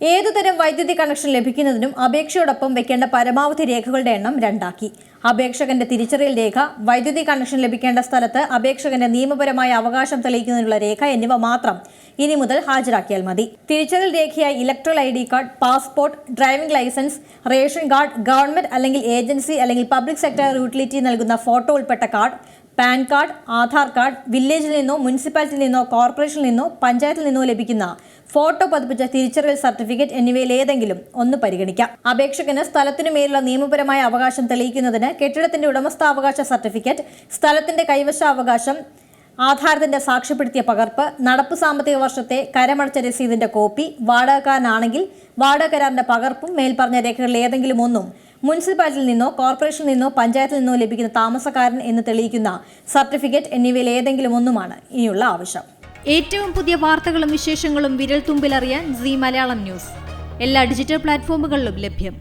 ഏതുതരം വൈദ്യുതി കണക്ഷൻ ലഭിക്കുന്നതിനും അപേക്ഷയോടൊപ്പം വെക്കേണ്ട പരമാവധി രേഖകളുടെ എണ്ണം രണ്ടാക്കി. അപേക്ഷകന്റെ തിരിച്ചറിയൽ രേഖ വൈദ്യുതി കണക്ഷൻ ലഭിക്കേണ്ട സ്ഥലത്ത് അപേക്ഷകന്റെ നിയമപരമായ അവകാശം തെളിയിക്കുന്നതിനുള്ള രേഖ എന്നിവ മാത്രം ഇനി മുതൽ ഹാജരാക്കിയാൽ മതി. തിരിച്ചറിയൽ രേഖയായി electoral I D card passport driving licence ration card government അല്ലെങ്കിൽ ഏജൻസി അല്ലെങ്കിൽ പബ്ലിക് സെക്ടർ യൂട്ടിലിറ്റി നൽകുന്ന ഫോട്ടോ ഉൾപ്പെട്ട card PAN card Aadhaar card വില്ലേജിൽ നിന്നോ മുനിസിപ്പാലിറ്റിയിൽ നിന്നോ കോർപ്പറേഷനിൽ നിന്നോ പഞ്ചായത്തിൽ നിന്നോ ലഭിക്കുന്ന ഫോട്ടോ പതിപ്പിച്ച തിരിച്ചറിയൽ സർട്ടിഫിക്കറ്റ് എന്നിവയിൽ ഏതെങ്കിലും ഒന്ന് പരിഗണിക്കാം. അപേക്ഷകന് സ്ഥലത്തിനു മേലുള്ള നിയമപരമായ അവകാശം തെളിയിക്കുന്നതിന് കെട്ടിടത്തിന്റെ ഉടമസ്ഥാവകാശ സർട്ടിഫിക്കറ്റ് സ്ഥലത്തിന്റെ കൈവശാവകാശം ആധാരത്തിന്റെ സാക്ഷ്യപ്പെടുത്തിയ പകർപ്പ് നടപ്പ് സാമ്പത്തിക വർഷത്തെ കരമടച്ച രസീതിന്റെ കോപ്പി വാടകക്കാരനാണെങ്കിൽ വാടക കരാറിന്റെ പകർപ്പും മേൽപ്പറഞ്ഞ രേഖകളിൽ ഏതെങ്കിലും ഒന്നും മുനിസിപ്പാലിറ്റിയിൽ നിന്നോ കോർപ്പറേഷനിൽ നിന്നോ പഞ്ചായത്തിൽ നിന്നോ ലഭിക്കുന്ന താമസക്കാരൻ എന്ന് തെളിയിക്കുന്ന സർട്ടിഫിക്കറ്റ് എന്നിവയിൽ ഏതെങ്കിലും ഒന്നുമാണ് ഇനിയുള്ള ആവശ്യം. ഏറ്റവും പുതിയ വാർത്തകളും വിശേഷങ്ങളും വിരൽ തുമ്പിലറിയാൻ സി മലയാളം ന്യൂസ്. എല്ലാ ഡിജിറ്റൽ പ്ലാറ്റ്ഫോമുകളിലും ലഭ്യം.